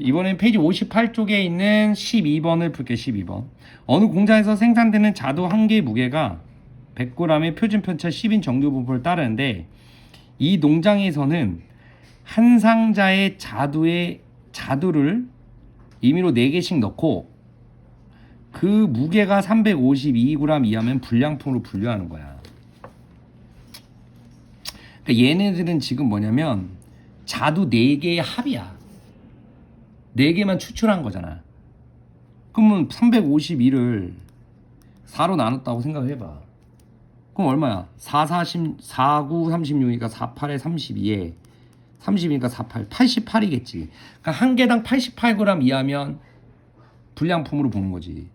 이번엔 페이지 58쪽에 있는 12번을 풀게 12번. 어느 공장에서 생산되는 자두 한 개의 무게가 100g의 표준 편차 10인 정규 분포를 따르는데 이 농장에서는 한 상자의 자두의 자두를 임의로 4개씩 넣고 그 무게가 352g 이하면 불량품으로 분류하는 거야. 그러니까 얘네들은 지금 뭐냐면 자두 4개의 합이야. 4개만 추출한 거잖아. 그러면 352를 4로 나눴다고 생각을 해봐. 그럼 얼마야? 4, 40, 4, 9, 36이니까 4, 8에 32에 30이니까 48, 88이겠지. 그러니까 한 개당 88g 이하면 불량품으로 보는 거지.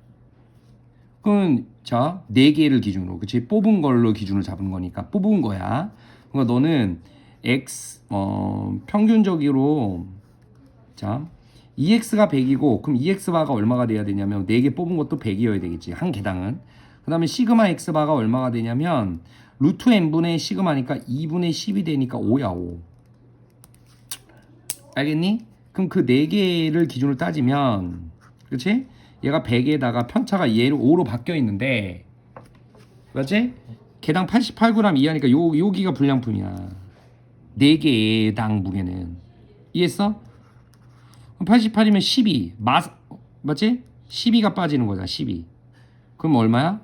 그럼 자, 네 개를 기준으로. 그치 뽑은 걸로 기준을 잡은 거니까 뽑은 거야. 그러니까 너는 x 어 평균적으로 자, EX가 100이고 그럼 EX 바가 얼마가 돼야 되냐면 4개 뽑은 것도 100이어야 되겠지. 한 개당은. 그 다음에 시그마 X 바가 얼마가 되냐면 루트 n분의 시그마니까 2분의 10이 되니까 5야 5. 알겠니? 그럼 그 4개를 기준으로 따지면 그렇지? 얘가 100에다가 편차가 얘로 5로 바뀌어 있는데 맞지? 개당 88g 이하니까 요 여기가 불량품이야. 4개당 무게는 이해했어? 88이면 12 마, 맞지? 12가 빠지는 거잖아 12 그럼 얼마야?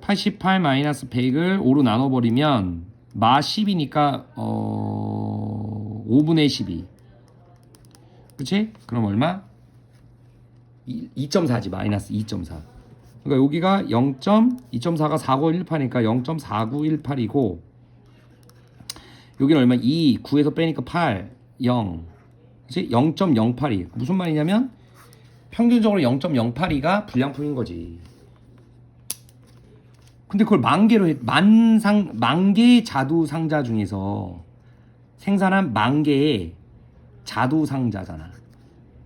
88 마이너스 100을 5로 나눠버리면 마 10이니까 어 5분의 12 그치? 그럼 얼마? 2.4지 마이너스 2.4 그러니까 여기가 0. 2.4가 4918이니까 0.4918이고 여기는 얼마? 2 9에서 빼니까 8 0 그치? 0.082 무슨 말이냐면 평균적으로 0.082가 불량품인 거지 근데 그걸 만 개로 해, 만상 만 개의 자두 상자 중에서 생산한 만 개의 자두 상자잖아.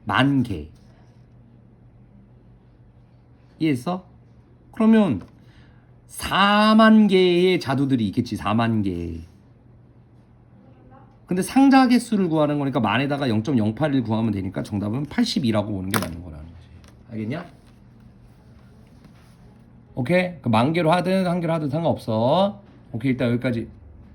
만 개. 이해했어? 그러면 4만 개의 자두들이 있겠지. 4만 개. 근데 상자 개수를 구하는 거니까 만에다가 0.081 구하면 되니까 정답은 82라고 오는 게 맞는 거라는 거지. 알겠냐? 오케이? 그 만 개로 하든 한 개로 하든 상관없어. 오케이, 일단 여기까지